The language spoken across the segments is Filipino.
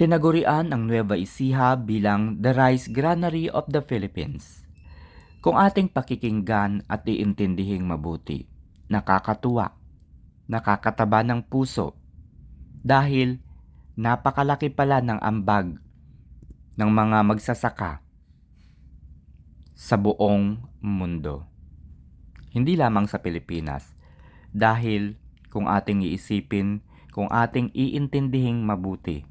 Tinagurian ang Nueva Ecija bilang the Rice Granary of the Philippines. Kung ating pakikinggan at iintindihing mabuti, nakakatuwa, nakakataba ng puso, dahil napakalaki pala ng ambag ng mga magsasaka sa buong mundo. Hindi lamang sa Pilipinas, dahil kung ating iisipin, kung ating iintindihing mabuti,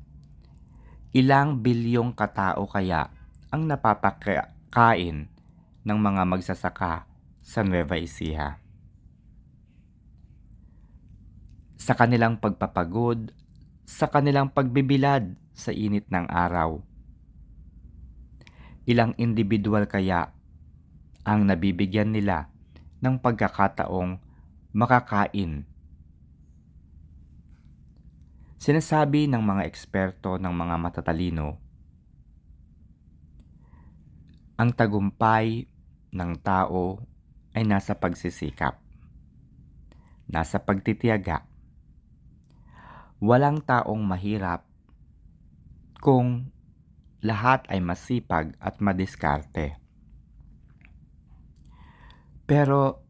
ilang bilyong katao kaya ang napapakain ng mga magsasaka sa Nueva Ecija. Sa kanilang pagpapagod, sa kanilang pagbibilad sa init ng araw. Ilang individual kaya ang nabibigyan nila ng pagkakataong makakain Sinasabi ng mga eksperto ng mga matatalino, ang tagumpay ng tao ay nasa pagsisikap, nasa pagtitiyaga. Walang taong mahirap kung lahat ay masipag at madiskarte. Pero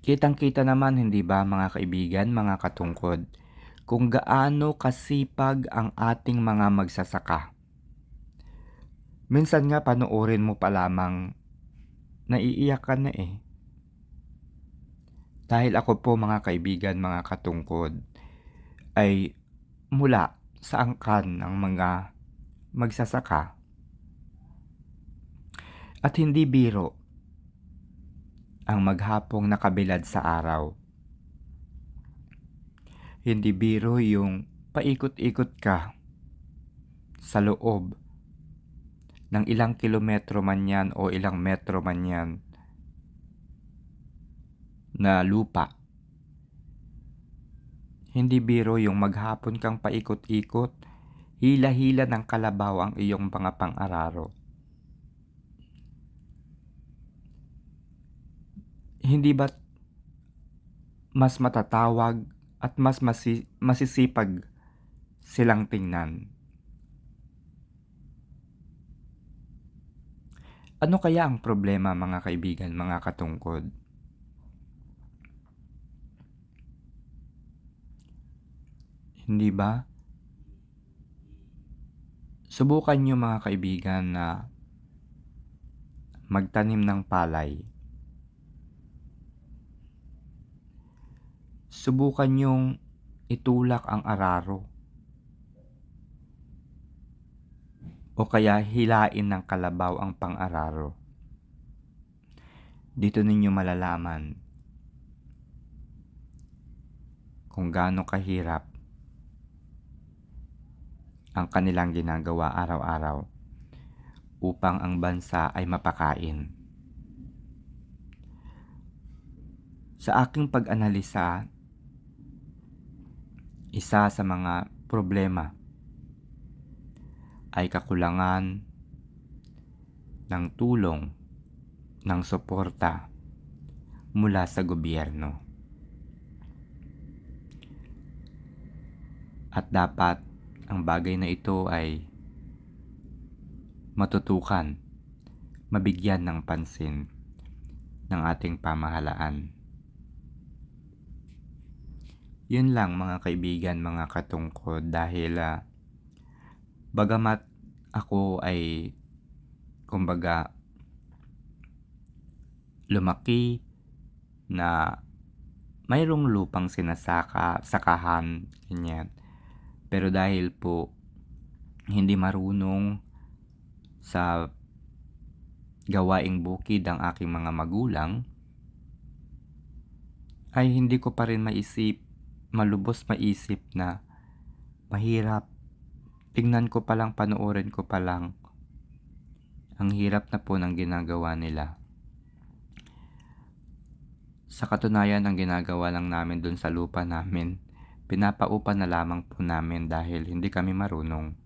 kitang-kita naman hindi ba mga kaibigan, mga katungkod, kung gaano kasipag ang ating mga magsasaka. Minsan nga panoorin mo pa lamang naiiyak ka na eh. Dahil ako po mga kaibigan, mga katungkod, ay mula sa angkan ng mga magsasaka. At hindi biro ang maghapong nakabilad sa araw hindi biro yung paikot-ikot ka sa loob ng ilang kilometro man yan o ilang metro man yan na lupa. Hindi biro yung maghapon kang paikot-ikot, hila-hila ng kalabaw ang iyong mga pang-araro. Hindi ba mas matatawag at mas masi- masisipag silang tingnan. Ano kaya ang problema mga kaibigan, mga katungkod? Hindi ba? Subukan nyo mga kaibigan na magtanim ng palay subukan yung itulak ang araro. O kaya hilain ng kalabaw ang pang-araro. Dito ninyo malalaman kung gaano kahirap ang kanilang ginagawa araw-araw upang ang bansa ay mapakain. Sa aking pag-analisa isa sa mga problema ay kakulangan ng tulong ng suporta mula sa gobyerno. At dapat ang bagay na ito ay matutukan, mabigyan ng pansin ng ating pamahalaan. Yun lang mga kaibigan, mga katungkod dahil uh, bagamat ako ay kumbaga lumaki na mayroong lupang sinasaka, sakahan, ganyan. Pero dahil po hindi marunong sa gawaing bukid ang aking mga magulang, ay hindi ko pa rin maisip malubos maisip na mahirap. Tingnan ko pa lang, panoorin ko pa lang. Ang hirap na po ng ginagawa nila. Sa katunayan, ang ginagawa lang namin dun sa lupa namin, pinapaupa na lamang po namin dahil hindi kami marunong.